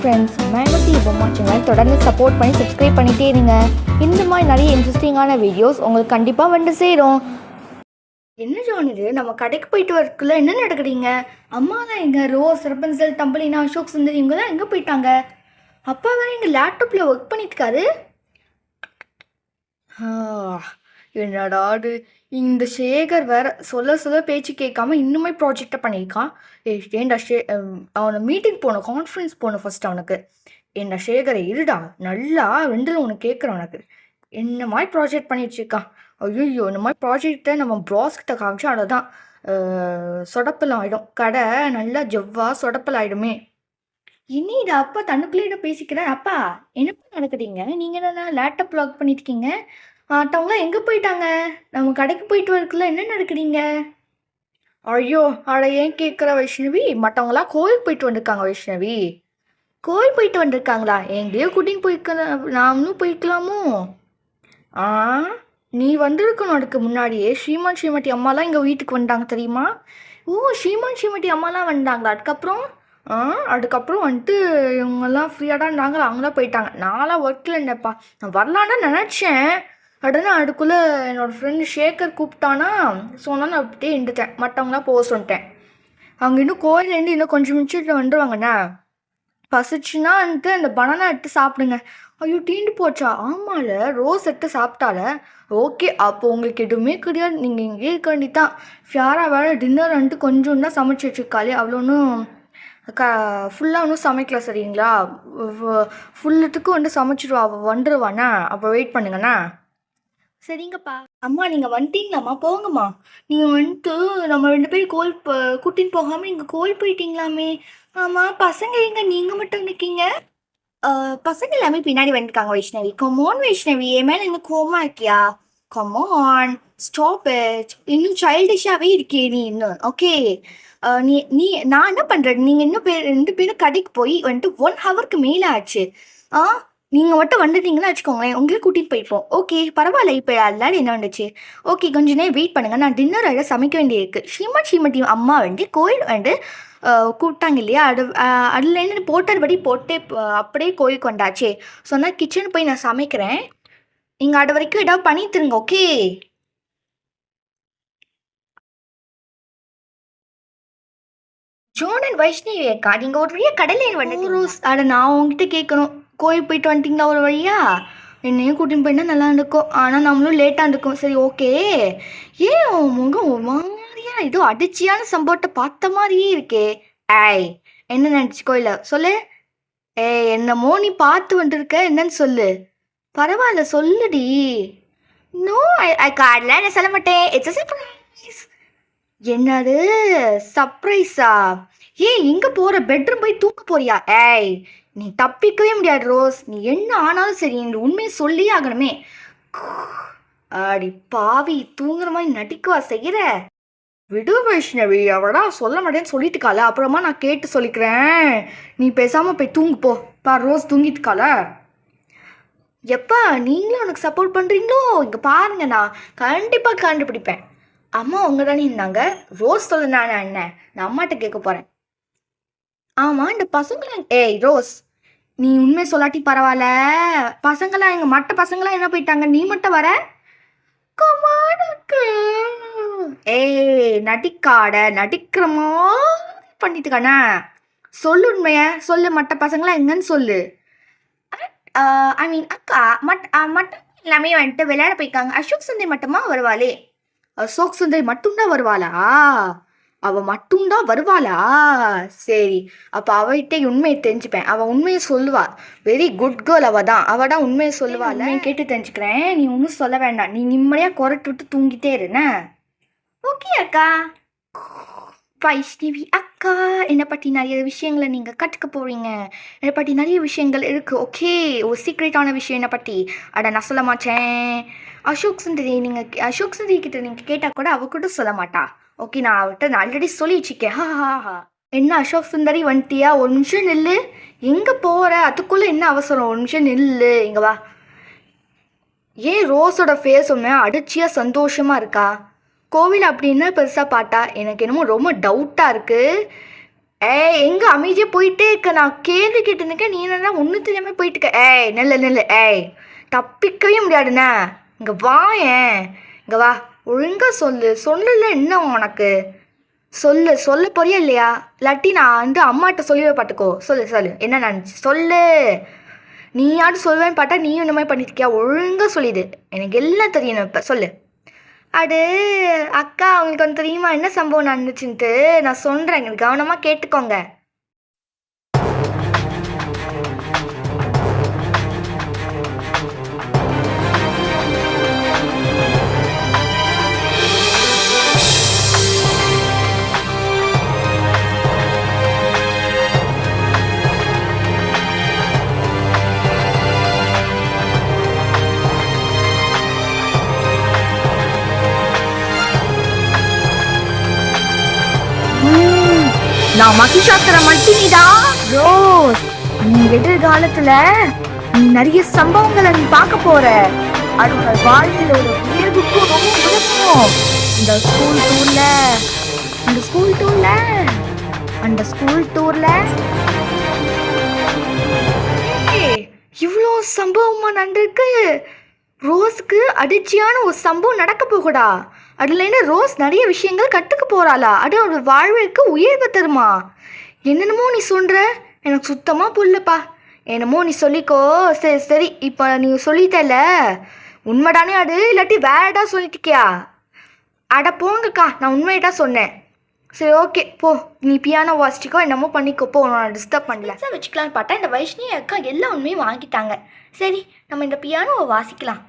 Friends மேமட்டி இப்போ channel தொடர்ந்து support பண்ணி சப்ஸ்கிரைப் பண்ணிகிட்டே இருங்க. இந்த மாதிரி நிறைய இன்ட்ரெஸ்டிங்கான வீடியோஸ் உங்களுக்கு கண்டிப்பாக வந்து சேரும். என்ன ஜான் இது? நம்ம கடைக்கு போயிட்டு வரக்குள்ள என்ன நடக்குறீங்க அம்மா தான் எங்க Rose Rapunzel Thumbelina Ashok Sundar இவங்க தான் எங்கே போயிட்டாங்க? அப்பா வேற எங்கள் லேப்டாப்பில் ஒர்க் பண்ணிட்டுருக்காரு என்னடா இது? இந்த சேகர் வேற சொல்ல சொல்ல பேச்சு கேட்காம இன்னுமே ப்ராஜெக்டை பண்ணியிருக்கான். ஏ ஏண்டா ஷே அவனை மீட்டிங் போகணும் கான்ஃபரன்ஸ் போகணும் ஃபர்ஸ்ட் அவனுக்கு. என்ன சேகரை இருடா நல்லா ரெண்டில் உனக்கு கேட்குறேன் உனக்கு. என்ன மாதிரி ப்ராஜெக்ட் பண்ணிடுச்சிருக்கான் ஐயோ இந்த மாதிரி ப்ராஜெக்டை நம்ம ப்ராஸ்கிட்ட கிட்ட காமிச்சா அவ்வளோதான் சொடப்பல் ஆகிடும் கடை நல்லா ஜவ்வா சொடப்பல் ஆகிடுமே இன்னிடா அப்பா தன்னுக்குள்ளே பேசிக்கிறேன் அப்பா என்னப்பா நடக்குதுங்க நீங்கள் என்ன லேப்டாப் லாக் பண்ணியிருக்கீங்க ஆட்டவங்களாம் மற்றவங்களாம் எங்கே போயிட்டாங்க? நம்ம கடைக்கு போயிட்டு வரக்குள்ள என்ன நடக்குறீங்க? ஐயோ அட ஏன் கேட்குற வைஷ்ணவி? மற்றவங்களாம் கோயிலுக்கு போயிட்டு வந்திருக்காங்க வைஷ்ணவி. கோயில் போயிட்டு வந்திருக்காங்களா? எங்கேயோ கூட்டின்னு போய்க்கலாம் நாமளும் போய்க்கலாமோ ஆ நீ வந்திருக்கணும் அதுக்கு முன்னாடியே. ஸ்ரீமான் ஸ்ரீமதி அம்மாலாம் எங்கள் வீட்டுக்கு வந்தாங்க தெரியுமா? ஓ ஸ்ரீமான் ஸ்ரீமதி அம்மாலாம் வந்தாங்களா? அதுக்கப்புறம்? ஆ அதுக்கப்புறம் வந்துட்டு இவங்கெல்லாம் ஃப்ரீயாக தான் இருந்தாங்க அவங்களாம் போயிட்டாங்க. நான்லாம் ஒர்க்கில் இருந்தேப்பா நான் வரலான்னு நினச்சேன். உடனே அதுக்குள்ளே என்னோடய ஃப்ரெண்டு ஷேகர் கூப்பிட்டானா? சொன்னால் நான் அப்படியே இண்டுட்டேன் மற்றவங்களாம் போக சொல்லிட்டேன். அவங்க இன்னும் கோயிலேருந்து இன்னும் கொஞ்சம் நிமிஷத்தில் வந்துடுவாங்கண்ணே பசிச்சுன்னா வந்துட்டு அந்த பனானா எடுத்து சாப்பிடுங்க. ஐயோ தீண்டு போச்சா? ஆமால ரோஸ் எடுத்து சாப்பிட்டால. ஓகே அப்போ உங்களுக்கு எதுவுமே கிடையாது. நீங்கள் இங்கேயே இருக்கண்டி தான் ஃபியாரா வேறு டின்னர் வந்துட்டு கொஞ்சம் தான் சமைச்சு வச்சுருக்காளே. அவ்வளோ ஒன்றும் க ஃபுல்லாக ஒன்றும் சமைக்கல சரிங்களா? ஃபுல்லுத்துக்கும் வந்து சமைச்சிடுவா அவள் வந்துடுவாண்ணா அப்போ வெயிட் பண்ணுங்கண்ணா. சரிங்கப்பா. அம்மா நீங்கள் வந்துட்டீங்களாம்மா? போங்கம்மா. நீங்கள் வந்துட்டு நம்ம ரெண்டு பேரும் கோல் கூட்டின்னு போகாமல் நீங்க கோல் போயிட்டீங்களாமே. ஆமாம் பசங்க எங்க? நீங்கள் மட்டும் நிற்கீங்க பசங்க எல்லாமே பின்னாடி வந்துருக்காங்க வைஷ்ணவி. கொமோன் வைஷ்ணவி. என் மேலே என்ன கோமா இருக்கியா? கமோன் ஸ்டாப் இட் இன்னும் சைல்டிஷாகவே இருக்கே நீ இன்னும். ஓகே நீ நீ நான் என்ன பண்ணுறேன் நீங்கள் இன்னும் பேர் ரெண்டு பேரும் கடைக்கு போய் வந்துட்டு ஒன் ஹவருக்கு மேலே ஆச்சு. ஆ நீங்கள் மட்டும் வந்துட்டீங்களா வச்சுக்கோங்களேன் உங்களே கூட்டிகிட்டு போய்ப்போம் ஓகே பரவாயில்ல இப்போ எல்லாரும் என்ன வந்துச்சு? ஓகே கொஞ்ச நேரம் வெயிட் பண்ணுங்கள் நான் டின்னர் அழகாக சமைக்க வேண்டியிருக்கு. ஸ்ரீமத் ஸ்ரீமதி அம்மா வந்து கோயில் வந்து கூப்பிட்டாங்க இல்லையா? அது அதுலேருந்து போட்டபடி போட்டே அப்படியே கோயிலுக்கு வந்தாச்சே. சொன்னால் கிச்சன் போய் நான் சமைக்கிறேன். நீங்கள் அது வரைக்கும் ஏதாவது பண்ணிட்டுருங்க ஓகே ஜோன் அண்ட் வைஷ்ணவி அக்கா நீங்கள் ஒரு வழியாக கடலையில் வந்து ரோஸ் அதை நான் உங்ககிட்ட கேட்கணும். கோயில் போயிட்டு வந்துட்டிங்களா ஒரு வழியா? என்னையும் கூட்டின்னு போயிட்டா நல்லா இருக்கும் ஆனால் நம்மளும் லேட்டாக இருக்கும் சரி ஓகே ஏன் உன் முகம் ஒரு மாதிரியா? ஏதோ அடிச்சியான சம்பவத்தை பார்த்த மாதிரியே இருக்கே. ஏய் என்ன நினச்சிக்கோ இல்லை சொல்லு. ஏய் என்னமோ நீ பார்த்து வந்துருக்க. என்னன்னு சொல்லு. பரவாயில்ல சொல்லுடி. நோ ஐ கார்டில் என்ன சொல்ல மாட்டேன். இட்ஸ் என்னது? சர்ப்ரைஸா ஏய் எங்க போற? பெட்ரூம் போய் தூங்க போறியா? ஏய் நீ தப்பிக்கவே முடியாது ரோஸ். நீ என்ன ஆனாலும் சரி இந்த உண்மையை சொல்லியே ஆகணுமே. அடி பாவி தூங்குற மாதிரி நடிக்கவா செய்யற? விடு வைஷ்ணவி அவடா சொல்ல மாட்டேன்னு சொல்லிட்டுக்கால அப்புறமா நான் கேட்டு சொல்லிக்கிறேன். நீ பேசாம போய் தூங்கு போ. பா ரோஸ் தூங்கிட்டுக்கால எப்பா நீங்களும் உனக்கு சப்போர்ட் பண்ணுறீங்களோ இங்கே பாருங்க நான் கண்டிப்பாக கண்டுபிடிப்பேன். அம்மா உங்க தானே இருந்தாங்க? ரோஸ் சொல்ல நான் என்ன? நான் அம்மாட்ட கேட்க போகிறேன் ஆமாம் இந்த பசங்களாம் ஏய் ரோஸ் நீ உண்மை சொல்லாட்டி பரவாயில்ல. பசங்களாம் எங்கள் மற்ற பசங்களாம் என்ன போயிட்டாங்க? நீ மட்டும் வர? ஏய் நடிக்காட நடிக்கிறமோ பண்ணிட்டு பண்ணிட்டுக்கானே சொல்லு உண்மைய சொல்லு மற்ற பசங்களாம் எங்கன்னு சொல்லு. ஐ மீன் uh, அக்கா மட் மட்டும் எல்லாமே வந்துட்டு விளையாட போய்க்காங்க அசோக் சுந்தரி மட்டுமா வருவாளே? அசோக் சுந்தரி மட்டும்தான் வருவாளா? அவ மட்டும்தான் வருவாளா? சரி அப்ப அவகிட்ட உண்மையை தெரிஞ்சுப்பேன். அவ உண்மையை சொல்லுவா. வெரி குட் கேர்ள் அவ தான் அவ தான் உண்மையை சொல்லுவா உண்மையை கேட்டு தெரிஞ்சுக்கிறேன். நீ ஒன்றும் சொல்ல வேண்டாம். நீ நிம்மதியாக குரட்டு விட்டு தூங்கிட்டே இருன ஓகே அக்கா. வைஷ்ணவி அக்கா என்னை பற்றி நிறைய விஷயங்களை நீங்கள் கற்றுக்க போகிறீங்க என்னை பற்றி நிறைய விஷயங்கள் இருக்குது ஓகே ஒரு சீக்ரெட்டான விஷயம் என்னை பற்றி அட நான் சொல்ல மாட்டேன். அசோக் சுந்தரி நீங்கள் அசோக் சுந்தரி கிட்ட நீங்கள் கேட்டால் கூட அவ கூட சொல்ல மாட்டா. ஓகே நான் அவர்கிட்ட நான் ஆல்ரெடி சொல்லி ஹா ஹா ஹா. என்ன அசோக் சுந்தரி வந்துட்டியா ஒரு நிமிஷம் நில்லு. எங்கே போகிற அதுக்குள்ளே என்ன அவசரம்? ஒரு நிமிஷம் நில்லு. இங்கே வா. ஏன் ரோஸோட ஃபேஸ் ஒன்று அடிச்சியாக சந்தோஷமாக இருக்கா? கோவில் அப்படின்னா பெருசாக பார்த்தா எனக்கு என்னமோ ரொம்ப டவுட்டாக இருக்குது ஏய் எங்கே அமைதியாக போயிட்டே இருக்க? நான் கேள்வி கேட்டு நீ என்னடா ஒன்றும் தெரியாமல் போயிட்டு இருக்க ஏய் நெல்லு நெல்லு. ஏய் தப்பிக்கவே முடியாதுண்ணே. இங்கே வா ஏன்? இங்கே வா. ஒழுங்காக சொல்லு. சொல்லல என்ன உனக்கு? சொல்லு. சொல்ல போறியா இல்லையா? இல்லாட்டி நான் வந்து அம்மாட்ட சொல்லிவே பார்த்துக்கோ சொல்லு சொல்லு. என்ன நினச்சி சொல்லு. நீ யாரும் சொல்லுவேன்னு பார்த்தா நீயும் இந்த மாதிரி பண்ணியிருக்கியா ஒழுங்காக சொல்லிடு. எனக்கு எல்லாம் தெரியணும் இப்போ. சொல்லு. அது அக்கா அவங்களுக்கு வந்து தெரியுமா? என்ன சம்பவம் நடந்துச்சுன்ட்டு? நான் சொல்கிறேன் எனக்கு கவனமாக கேட்டுக்கோங்க. நான் மகிஷாசுர மட்டினிடா ரோஸ் நீ எதிர்காலத்துல நீ நிறைய சம்பவங்களை நீ பார்க்க போற. அது உன்னோட வாழ்க்கையில ஒரு உயர்வுக்கும் ரொம்ப உதவும் இந்த ஸ்கூல் டூர்ல அந்த ஸ்கூல் டூர்ல அந்த ஸ்கூல் டூர்ல இவ்வளோ சம்பவமா நடந்திருக்கு. ரோஸ்க்கு அதிர்ச்சியான ஒரு சம்பவம் நடக்க போகுடா அதுல ரோஸ் நிறைய விஷயங்கள் கற்றுக்க போகிறாளா அது அவளோட வாழ்விற்கு உயர்வு தருமா? என்னென்னமோ நீ சொல்கிற எனக்கு சுத்தமாக புரியலப்பா. என்னமோ நீ சொல்லிக்கோ. சரி சரி. இப்போ நீ சொல்லிட்டல உண்மைதானே அது? இல்லாட்டி வேறடா சொல்லிட்டிக்கியா அட போங்கக்கா நான் உண்மையிட்டா சொன்னேன். சரி ஓகே. போ. நீ பியானோ வாசிச்சிக்கோ என்னமோ பண்ணிக்கோ. போ நான் டிஸ்டர்ப் பண்ணல. சார் வச்சுக்கலான்னு பார்த்தா இந்த வைஷ்ணி அக்கா எல்லா உண்மையும் வாங்கிட்டாங்க. சரி நம்ம இந்த பியானோவை வாசிக்கலாம்.